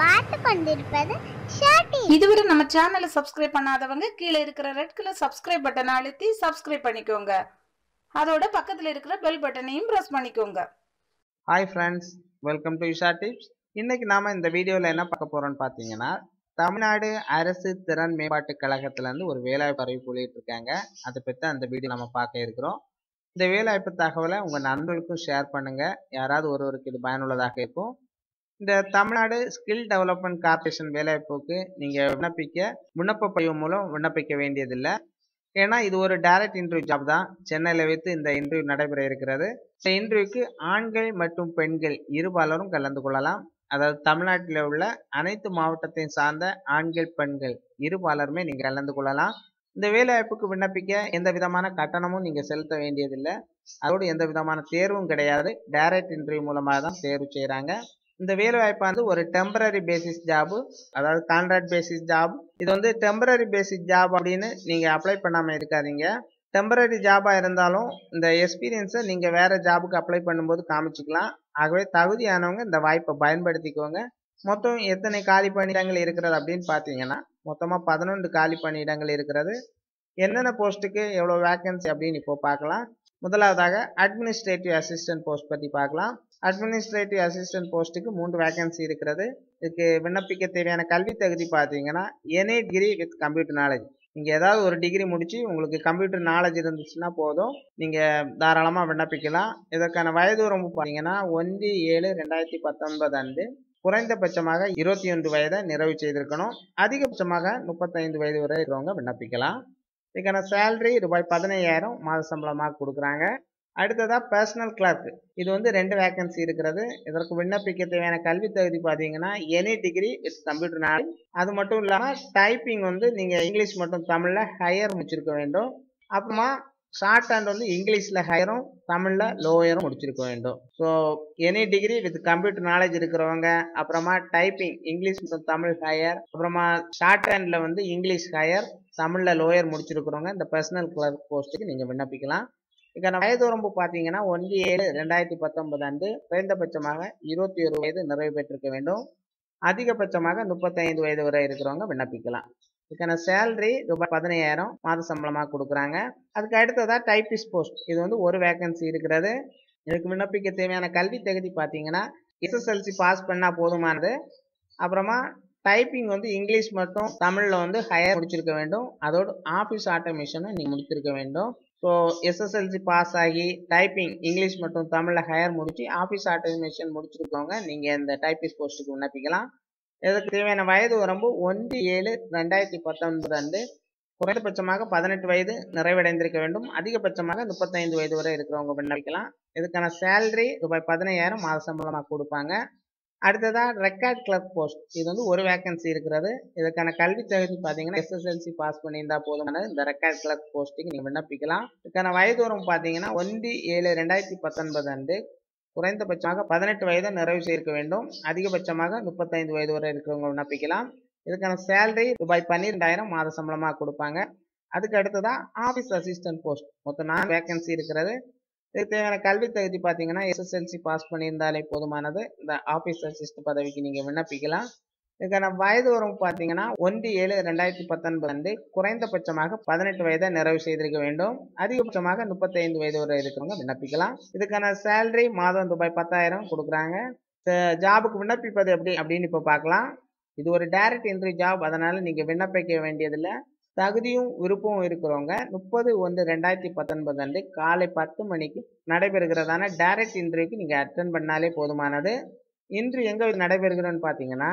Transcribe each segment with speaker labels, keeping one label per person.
Speaker 1: பார்த்து கொண்டிருப்பது
Speaker 2: இதுவரை நம்ம சேனலை சப்ஸ்கிரைப் பண்ணாதவங்க கீழே இருக்கிற ரெட் கலர் சப்ஸ்கிரைப் பட்டனை அழுத்தி சப்ஸ்கிரைப் பண்ணிக்கோங்க. அதோட பக்கத்தில் இருக்கிற பெல் பட்டனையும் ப்ரெஸ் பண்ணிக்கோங்க.
Speaker 3: Hi friends welcome to Isha tips இன்னைக்கு நாம இந்த வீடியோவில் என்ன பார்க்க போறோம்னு பார்த்தீங்கன்னா தமிழ்நாடு அரசு திறன் மேம்பாட்டு கழகத்திலேருந்து ஒரு வேலைவாய்ப்பு அறிவிப்பு வெளியிட்டிருக்காங்க அதை பற்றி அந்த வீடியோ நம்ம பார்க்க இருக்கிறோம். இந்த வேலைவாய்ப்பு தகவலை உங்கள் நண்பர்களுக்கும் ஷேர் பண்ணுங்க. யாராவது ஒருவருக்கு இது பயனுள்ளதாக இருக்கும். இந்த தமிழ்நாடு ஸ்கில் டெவலப்மெண்ட் கார்பரேஷன் வேலைவாய்ப்புக்கு நீங்கள் விண்ணப்பிக்க விண்ணப்ப பதிவு மூலம் விண்ணப்பிக்க வேண்டியதில்லை. ஏன்னா இது ஒரு டைரக்ட் இன்டர்வியூ ஜாப் தான். சென்னையில் வைத்து இந்த இன்டர்வியூ நடைபெற இருக்கிறது. இந்த இன்டர்வியூக்கு ஆண்கள் மற்றும் பெண்கள் இருபாலரும் கலந்து கொள்ளலாம். அதாவது தமிழ்நாட்டில் உள்ள அனைத்து மாவட்டத்தையும் சார்ந்த ஆண்கள் பெண்கள் இருபாலருமே நீங்கள் கலந்து கொள்ளலாம். இந்த வேலைவாய்ப்புக்கு விண்ணப்பிக்க எந்த விதமான கட்டணமும் நீங்கள் செலுத்த வேண்டியதில்லை. அதோடு எந்த விதமான தேர்வும் கிடையாது. டைரக்ட் இன்டர்வியூ மூலமாக தான் தேர்வு செய்கிறாங்க இந்த வேலைவாய்ப்பு வந்து ஒரு டெம்பரரி பேசிஸ் ஜாபு அதாவது கான்ட்ராக்ட் பேசிஸ் ஜாப் இது வந்து டெம்பரரி பேசிஸ் ஜாப் அப்படின்னு நீங்கள் அப்ளை பண்ணாமல் இருக்காதீங்க. டெம்பரரி ஜாபாக இருந்தாலும் இந்த எக்ஸ்பீரியன்ஸை நீங்கள் வேறு ஜாபுக்கு அப்ளை பண்ணும்போது காமிச்சிக்கலாம். ஆகவே தகுதியானவங்க இந்த வாய்ப்பை பயன்படுத்திக்கோங்க. மொத்தம் எத்தனை காலி பணியிடங்கள் இருக்கிறது அப்படின்னு பார்த்தீங்கன்னா மொத்தமாக பதினொன்று காலி பணியிடங்கள் இருக்கிறது. என்னென்ன போஸ்ட்டுக்கு எவ்வளோ வேக்கன்சி அப்படின்னு இப்போ பார்க்கலாம். முதலாவதாக அட்மினிஸ்ட்ரேட்டிவ் அசிஸ்டன்ட் போஸ்ட் பற்றி பார்க்கலாம். அட்மினிஸ்ட்ரேட்டிவ் அசிஸ்டன்ட் போஸ்ட்டுக்கு மூன்று வேகன்சி இருக்கிறது. இதுக்கு விண்ணப்பிக்க தேவையான கல்வி தகுதி பார்த்தீங்கன்னா any degree with computer knowledge நீங்கள் ஏதாவது ஒரு டிகிரி முடித்து உங்களுக்கு கம்ப்யூட்டர் நாலேஜ் இருந்துச்சுன்னா போதும். நீங்கள் தாராளமாக விண்ணப்பிக்கலாம். இதற்கான வயது உரம்பு பார்த்தீங்கன்னா ஒன்று ஏழு ரெண்டாயிரத்தி பத்தொன்பது அன்று. குறைந்தபட்சமாக இருபத்தி ஒன்று வயதை நிறைவு செய்திருக்கணும். அதிகபட்சமாக முப்பத்தைந்து வயது வரை இருக்கிறவங்க விண்ணப்பிக்கலாம். இதுக்கான சேலரி ரூபாய் பதினையாயிரம் மாத சம்பளமாக கொடுக்குறாங்க. அடுத்ததாக பர்சனல் கிளர்க் இது வந்து ரெண்டு வேக்கன்சி இருக்கிறது. இதற்கு விண்ணப்பிக்க தேவையான கல்வி தகுதி பார்த்தீங்கன்னா any degree with computer knowledge அது மட்டும் இல்லாமல் டைப்பிங் வந்து நீங்கள் இங்கிலீஷ் மட்டும் தமிழில் ஹையர் முடிச்சிருக்க வேண்டும். அப்புறமா ஷார்ட் ஹேண்ட் வந்து இங்கிலீஷில் ஹையரும் தமிழில் லோயரும் முடிச்சிருக்க வேண்டும். So any degree with computer knowledge இருக்கிறவங்க அப்புறமா டைப்பிங் இங்கிலீஷ் மற்றும் தமிழ் ஹையர் அப்புறமா ஷார்ட் ஹேண்டில் வந்து இங்கிலீஷ் ஹையர் தமிழில் லோயர் முடிச்சிருக்கிறவங்க இந்த பர்சனல் கிளர்க் போஸ்ட்டுக்கு நீங்கள் விண்ணப்பிக்கலாம். இதுக்கான வயது வரம்பு பார்த்தீங்கன்னா ஒன்று ஏழு ரெண்டாயிரத்தி பத்தொன்பது அன்று குறைந்தபட்சமாக இருபத்தி ஒரு வயது நிறைவு பெற்றிருக்க வேண்டும். அதிகபட்சமாக முப்பத்தைந்து வயது வரை இருக்கிறவங்க விண்ணப்பிக்கலாம். இதுக்கான சேலரி ரூபாய் பதினையாயிரம் மாத சம்பளமாக கொடுக்குறாங்க. அதுக்கு அடுத்ததாக டைப்பிஸ்ட் போஸ்ட் இது வந்து ஒரு வேகன்சி இருக்கிறது. இதுக்கு விண்ணப்பிக்க தேவையான கல்வி தகுதி பார்த்தீங்கன்னா எஸ்எஸ்எல்சி பாஸ் பண்ணால் போதுமானது. அப்புறமா டைப்பிங் வந்து இங்கிலீஷ் மட்டும் தமிழில் வந்து ஹையர் முடிச்சிருக்க வேண்டும். அதோட ஆஃபீஸ் ஆட்டோமேஷனை நீங்கள் முடிச்சிருக்க வேண்டும். ஸோ எஸ்எஸ்எல்சி பாஸ் ஆகி டைப்பிங் இங்கிலீஷ் மற்றும் தமிழில் ஹையர் முடித்து ஆஃபீஸ் ஆட்டோமேஷன் முடிச்சிருக்கவங்க நீங்கள் இந்த டைப்பிஸ்ட் போஸ்ட்டுக்கு விண்ணப்பிக்கலாம். இதற்கு தேவையான வயது வரம்பு ஒன்று ஏழு ரெண்டாயிரத்தி பத்தொன்பது அன்று. குறைந்தபட்சமாக பதினெட்டு வயது நிறைவடைந்திருக்க வேண்டும். அதிகபட்சமாக முப்பத்தைந்து வயது வரை இருக்கிறவங்க விண்ணப்பிக்கலாம். இதுக்கான சேலரி ரூபாய் பதினையாயிரம் மாத சம்பளமாக கொடுப்பாங்க. அடுத்ததாக ரெக்கார்ட் கிளர்க் போஸ்ட் இது வந்து ஒரு வேகன்சி இருக்கிறது. இதுக்கான கல்வி தகுதி பார்த்தீங்கன்னா எஸ்எஸ்எல்சி பாஸ் பண்ணியிருந்தா போதுமானது இந்த ரெக்கார்ட் கிளர்க் போஸ்ட்டுக்கு நீங்கள் விண்ணப்பிக்கலாம். இதுக்கான வயது பார்த்தீங்கன்னா ஒன்று ஏழு ரெண்டாயிரத்தி பத்தொன்பது அன்று குறைந்தபட்சமாக பதினெட்டு வயதை நிறைவு செய்திருக்க வேண்டும். அதிகபட்சமாக முப்பத்தைந்து வயது வரை இருக்கிறவங்க விண்ணப்பிக்கலாம். இதுக்கான சேலரி ரூபாய் பன்னிரெண்டாயிரம் மாத சம்பளமாக கொடுப்பாங்க. அதுக்கு அடுத்ததாக ஆஃபீஸ் அசிஸ்டன்ட் போஸ்ட் மொத்தம் நான் வேகன்சி இருக்கிறது. இதுக்கு தேவையான கல்வி தகுதி பார்த்தீங்கன்னா எஸ்எஸ்எல்சி பாஸ் பண்ணியிருந்தாலே போதுமானது. இந்த ஆஃபீஸ் அசிஸ்ட் பதவிக்கு நீங்கள் விண்ணப்பிக்கலாம். இதுக்கான வயது வரும் பார்த்தீங்கன்னா ஒன்று ஏழு ரெண்டாயிரத்தி பத்தொன்பது வந்து குறைந்தபட்சமாக பதினெட்டு வயதை நிறைவு செய்திருக்க வேண்டும். அதிகபட்சமாக முப்பத்தைந்து வயது வரை இருக்கிறவங்க விண்ணப்பிக்கலாம். இதுக்கான சேலரி மாதம் ரூபாய் பத்தாயிரம் கொடுக்குறாங்க. ஜாபுக்கு விண்ணப்பிப்பது எப்படி அப்படின்னு இப்போ பார்க்கலாம் இது ஒரு டைரக்ட் என்ட்ரி ஜாப் அதனால் நீங்கள் விண்ணப்பிக்க வேண்டியதில்லை. தகுதியும் விருப்பமும் இருக்கிறவங்க முப்பது ஒன்று ரெண்டாயிரத்தி பத்தொன்பது அன்று காலை பத்து மணிக்கு நடைபெறுகிறதான டைரக்ட் இன்டர்வியூக்கு நீங்கள் அட்டன் பண்ணாலே போதுமானது. இன்று எங்கே நடைபெறுகிறோன்னு பார்த்தீங்கன்னா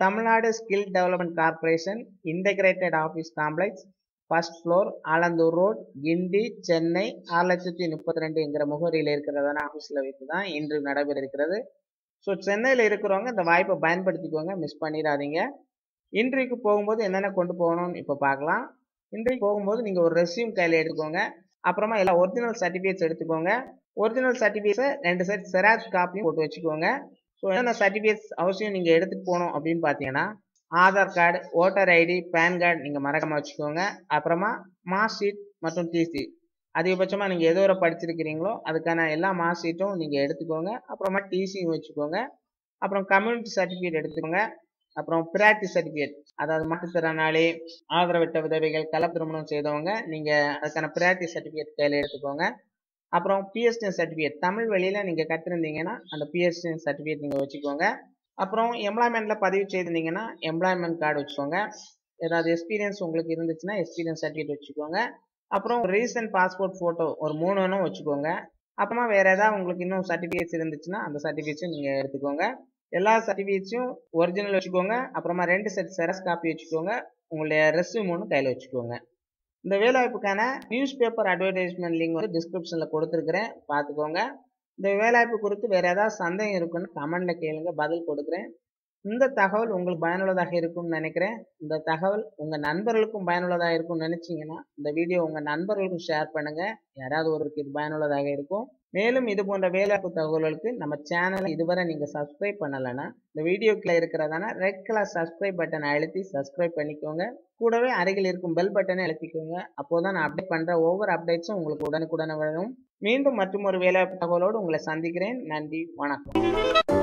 Speaker 3: Tamil Nadu skill development corporation integrated office complex first floor Alandur road Guindy Chennai ஆறு லட்சத்தி முப்பத்தி ரெண்டுங்கிற முகவரியில் இருக்கிறதான ஆஃபீஸில் வைத்து தான் இன்று நடைபெற இருக்கிறது. ஸோ சென்னையில் இருக்கிறவங்க இந்த வாய்ப்பை பயன்படுத்திக்கோங்க மிஸ் பண்ணிடாதீங்க. இன்றைக்கு போகும்போது என்னென்ன கொண்டு போகணும்னு இப்போ பார்க்கலாம். இன்றைக்கு போகும்போது நீங்கள் ஒரு ரெஸ்யூம் கையில் எடுத்துக்கோங்க. அப்புறமா எல்லா ஒரிஜினல் சர்டிஃபிகேட்ஸ் எடுத்துக்கோங்க. ஒரிஜினல் சர்டிஃபிகேட்ஸை ரெண்டு சைட் செராக்ஸ் காப்பியும் போட்டு வச்சுக்கோங்க. ஸோ என்னென்ன சர்டிஃபிகேட்ஸ் அவசியம் நீங்கள் எடுத்துகிட்டு போகணும் அப்படின்னு பார்த்தீங்கன்னா Aadhaar card voter ID PAN card நீங்கள் மறக்காமல் வச்சுக்கோங்க. அப்புறமா மார்க் ஷீட் மற்றும் டிசி அதிகபட்சமாக நீங்கள் எதோ ஒரு படிச்சிருக்கிறீங்களோ அதுக்கான எல்லா மார்க் ஷீட்டும் நீங்கள் எடுத்துக்கோங்க. அப்புறமா டிசியும் வச்சுக்கோங்க. அப்புறம் கம்யூனிட்டி சர்டிஃபிகேட் எடுத்துக்கோங்க. அப்புறம் பிராட்டி சர்டிஃபிகேட். அதாவது மாற்றுத்திறனாளி ஆதரவிட்ட உதவிகள் கள திருமணம் செய்தவங்க நீங்கள் அதுக்கான பிராட்டி சர்டிஃபிகேட் கையில் எடுத்துக்கோங்க. அப்புறம் பிஎஸ்டி சர்டிஃபிகேட். தமிழ் வழியில் நீங்கள் கற்றுருந்தீங்கன்னா அந்த பிஎஸ்டி சர்டிஃபிகேட் நீங்கள் வச்சுக்கோங்க. அப்புறம் எம்ப்ளாய்மெண்ட்டில் பதிவு செய்திருந்தீங்கன்னா எம்ப்ளாய்மெண்ட் கார்டு வச்சுக்கோங்க. ஏதாவது எக்ஸ்பீரியன்ஸ் உங்களுக்கு இருந்துச்சுன்னா எக்ஸ்பீரியன்ஸ் சர்டிஃபிகேட் வச்சுக்கோங்க. அப்புறம் ரீசன்ட் பாஸ்போர்ட் ஃபோட்டோ ஒரு மூணு வேணும் வச்சுக்கோங்க. அப்புறமா வேறு ஏதாவது உங்களுக்கு இன்னும் சர்டிஃபிகேட்ஸ் இருந்துச்சுன்னா அந்த சர்டிஃபிகேட்ஸும் நீங்கள் எடுத்துக்கோங்க. எல்லா சர்டிஃபிகேட்ஸையும் ஒரிஜினல் வச்சுக்கோங்க. அப்புறமா ரெண்டு செட் செரஸ் காப்பி வச்சுக்கோங்க. உங்களுடைய ரெஸ்யூம் ஒன்று கையில் வச்சுக்கோங்க. இந்த வேலைவாய்ப்புக்கான நியூஸ் பேப்பர் அட்வர்டைஸ்மெண்ட் லிங்க் வந்து டிஸ்கிரிப்ஷனில் கொடுத்துருக்குறேன். பார்த்துக்கோங்க. இந்த வேலைவாய்ப்பு குறித்து வேறு ஏதாவது சந்தேகம் இருக்குன்னு கமெண்டில் கேளுங்க. பதில் கொடுக்குறேன். இந்த தகவல் உங்களுக்கு பயனுள்ளதாக இருக்கும்னு நினைக்கிறேன். இந்த தகவல் உங்கள் நண்பர்களுக்கும் பயனுள்ளதாக இருக்கும்னு நினச்சிங்கன்னா இந்த வீடியோ உங்கள் நண்பர்களுக்கும் ஷேர் பண்ணுங்கள் யாராவது ஒருவருக்கு இது பயனுள்ளதாக இருக்கும். மேலும் இது போன்ற வேலைவாய்ப்பு தகவல்களுக்கு நம்ம சேனலை இதுவரை நீங்கள் சப்ஸ்கிரைப் பண்ணலைன்னா இந்த வீடியோக்கில் இருக்கிறதான ரெட் கலர் சப்ஸ்கிரைப் பட்டனை அழுத்தி சப்ஸ்கிரைப் பண்ணிக்கோங்க. கூடவே அருகில் இருக்கும் பெல் பட்டனை அழுத்திக்கோங்க. அப்போதான் நான் அப்டேட் பண்ணுற ஒவ்வொரு அப்டேட்ஸும் உங்களுக்கு உடனுக்குடனே வரும். மீண்டும் மற்றும் ஒரு வேலைவாய்ப்பு தகவலோடு உங்களை சந்திக்கிறேன். நன்றி. வணக்கம்.